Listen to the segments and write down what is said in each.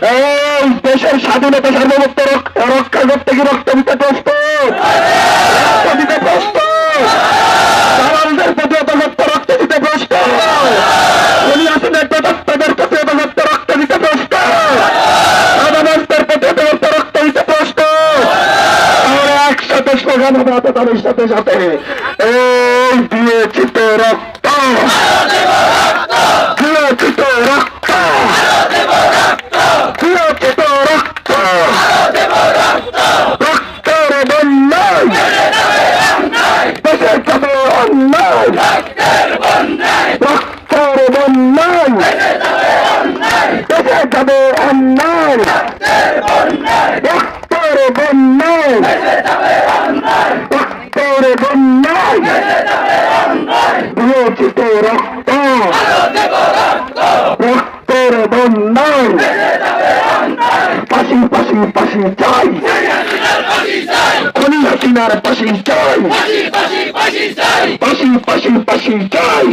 দেশের স্বাধীনতা সার্বভৌমত্ব রক- রক্ষা করতে কি রক্ত দিতে প্রস্তুত? রক্ত দিতে প্রস্তুত? রক্ত দিতে প্রস্তুত? প্রদত্তদের প্রতি অপযুক্ত রক্ত দিতে প্রস্তুত? সাধারণদের প্রতি অপযুক্ত রক্ত দিতে প্রস্তুত? আমরা একসাথে স্লোগান হবে তাদের সাথে সাথে। এই, দিয়েছি তো রক্ত। দিয়েছি তো রক্ত দিয়েছি তো রক্ত রক্তের বন্যায় দেশের যাবে অন্যায় রক্তের বন্যায় দেশের বন্যায়। রক্তের বন্যায়। দিয়েছি তো রক্ত রক্তের বন্যায় পাশি পাশি চাই খনি হাসিনার পাশি চাই পাশি পাশি পাশি চাই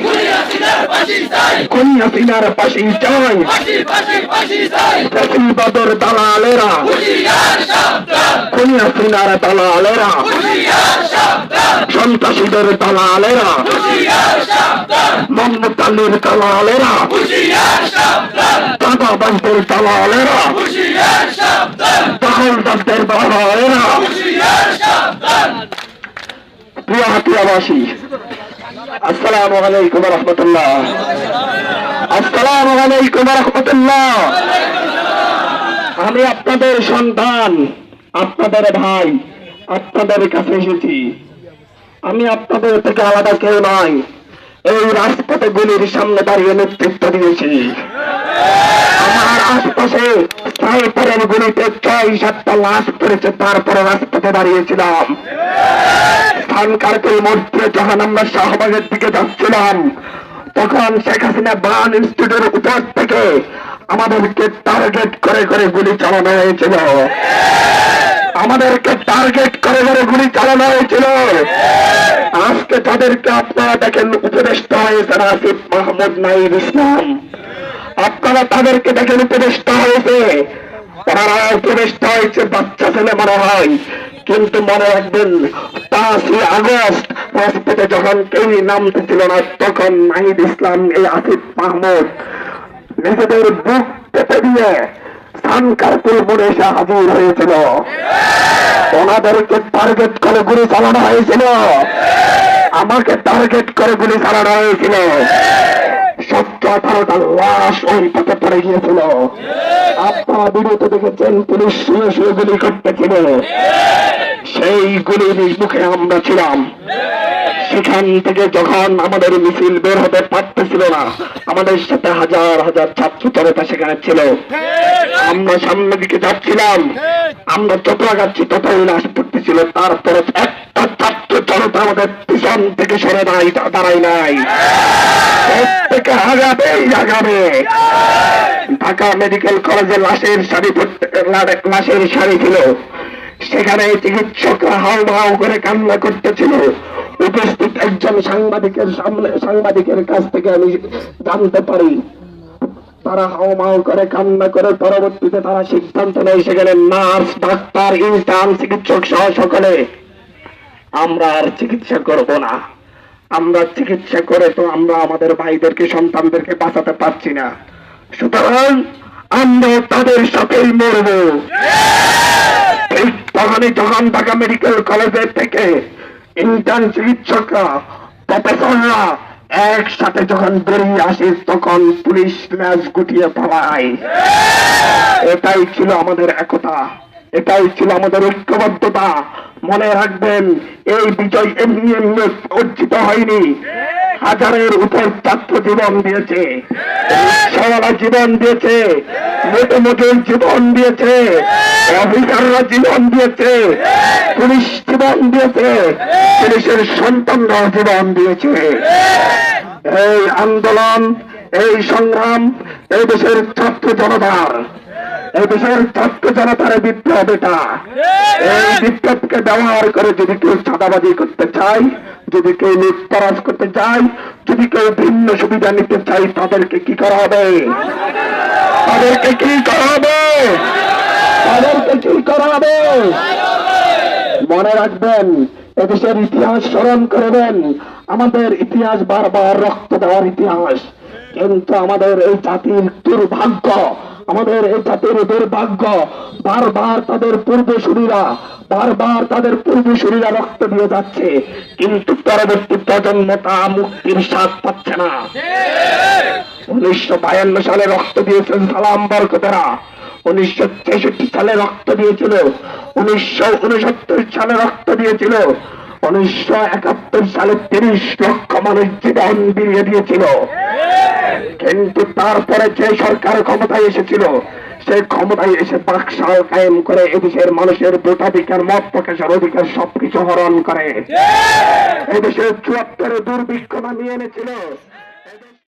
খনি হাসিনার পাশি চাই প্রতিবাদর দালালেরা। খনি হাসিনার দালালেরা। সন্ত্রাসীদের দালালেরা। মোহাম্মদ আলীর দালালেরা। দাদা বান্তের দালালেরা। দখলদারদের দালালেরা প্রিয় হাতিয়াবাসী, আসসালামু আলাইকুম রহমতুল্লাহ। আসসালামু আলাইকুম রহমতুল্লাহ। আমি আপনাদের সন্তান, আপনাদের ভাই, আপনাদের কাছে এসেছি। আমি আপনাদের থেকে আলাদা কেউ নয়, এই রাজপথে গুলির সামনে দাঁড়িয়ে নেতৃত্ব দিয়েছি। আমার আশপাশে গুলিতে ছয়, সাতটা লাশ পড়েছে, তারপরে রাজপথে দাঁড়িয়েছিলাম। মধ্যে যখন আমরা শাহবাগের দিকে যাচ্ছিলাম, তখন শেখ হাসিনা বান ইনস্টিটিউটের উপর থেকে আমাদেরকে টার্গেট করে করে গুলি চালানো হয়েছিল। আমাদেরকে টার্গেট করে করে গুলি চালানো হয়েছিল। আজকে তাদেরকে আপনারা দেখেন, উপদেষ্টা হয়েছেন আসিফ মাহমুদ নাইব ইসলাম। আপনারা তাদেরকে দেখেন উপদেষ্টা হয়েছে। তারা উপদেষ্টা হয়েছে, বাচ্চা ছেলে মনে হয়। কিন্তু মনে রাখবেন, পাঁচই আগস্ট যখন নামতে ছিল না, তখন নাহিদ ইসলাম এই আসিফ মাহমুদ নিজেদের বুক পেতে দিয়ে টার্গেট করে হয়েছিল। আমাকে টার্গেট করে গুলি চালানো হয়েছিল। সত্তর আঠারোটা লাশ ওই পথে পড়ে গিয়েছিল। আপনারা বিরত দেখেছেন পুলিশ শুয়ে শুয়ে গুলি করতেছিল সেই গুলির মুখে আমরা ছিলাম। সেখান থেকে যখন আমাদের মিছিল বের হতে পারতেছিল না আমাদের সাথে হাজার হাজার ছাত্র জনতা সেখানে ছিল। আমরা সামনের দিকে যাচ্ছিলাম। আমরা যত আগাচ্ছি ততই লাশ পড়তেছিল। তারপরে একটা ছাত্র জনতা আমাদের পিছন থেকে সরে দাঁড়াই দাঁড়াই নাই। প্রত্যেকে আগাবেই আগাবে ঢাকা মেডিকেল কলেজে লাশের শাড়ি লাশের শাড়ি ছিল। সেখানে চিকিৎসকরা হাউ হাউ করে কান্না করতেছিল। উপস্থিত একজন সাংবাদিকের সামনে, সাংবাদিকের কাছ থেকে আমি জানতে পারি, তারা হাও মাও করে কান্না করে পরবর্তীতে তারা সিদ্ধান্ত নেয়, সেখানে নার্স, ডাক্তার, ইন্টার্ন, চিকিৎসক সহ সকলে। আমরা আর চিকিৎসা করব না। আমরা চিকিৎসা করে তো আমরা আমাদের ভাইদেরকে, সন্তানদেরকে বাঁচাতে পারছি না। সুতরাং আমরা তাদের সাথেই মরব। তখনই যখন ঢাকা মেডিকেল কলেজের থেকে ইন্টার্ন চিকিৎসকরা, প্রফেসররা একসাথে যখন বেরিয়ে আসে, তখন পুলিশ ল্যাস গুটিয়ে পালায়। এটাই ছিল আমাদের একতা। এটাই ছিল আমাদের ঐক্যবদ্ধতা। মনে রাখবেন, এই বিজয় এমনি এমনি অর্জিত হয়নি। হাজারের উপর ছাত্র জীবন দিয়েছে। রিক্সাওয়ালা জীবন দিয়েছে। মোটো মোটর জীবন দিয়েছে। অফিসাররা জীবন দিয়েছে। পুলিশ জীবন দিয়েছে। পুলিশের সন্তানরা জীবন দিয়েছে। এই আন্দোলন, এই সংগ্রাম, এই দেশের ছাত্র জনতার এই দেশের ছাত্র জনতার বিপ্লব এটা। এই বিপ্লবকে ব্যবহার করে যদি কেউ চাঁদাবাজি করতে চায়, যদি কেউ লুটতরাজ করতে চায়, যদি কেউ ভিন্ন সুবিধা নিতে চায়, তাদেরকে কি করা হবে? তাদেরকে কি করা হবে? তাদেরকে কি করা হবে? মনে রাখবেন, এদেশের ইতিহাস স্মরণ করবেন আমাদের ইতিহাস বারবার রক্ত দেওয়ার ইতিহাস। কিন্তু আমাদের এই জাতির দুর্ভাগ্য আমাদের এই জাতির দুর্ভাগ্য বারবার তাদের পূর্বসূরীরা, বারবার তাদের পূর্বসূরীরা রক্ত দিয়ে যাচ্ছে, কিন্তু পরবর্তী প্রজন্ম তা মুক্তির স্বাদ পাচ্ছে না। উনিশশো বায়ান্ন সালে রক্ত দিয়েছেন সালাম বরকতেরা। উনিশশো ছেষট্টি সালে রক্ত দিয়েছিল। উনিশশো উনসত্তর সালে রক্ত দিয়েছিল। উনিশশো একাত্তর সালে তিরিশ লক্ষ মানুষ জীবন বিলিয়ে দিয়েছিল। কিন্তু তারপরে যে সরকার ক্ষমতায় এসেছিল সেই ক্ষমতায় এসে বাকশাল কায়েম করে এদেশের মানুষের ভোটাধিকার মত প্রকাশের অধিকার সবকিছু হরণ করে। এদেশের চুয়াত্তরে দুর্ভিক্ষ নিয়ে এনেছিল।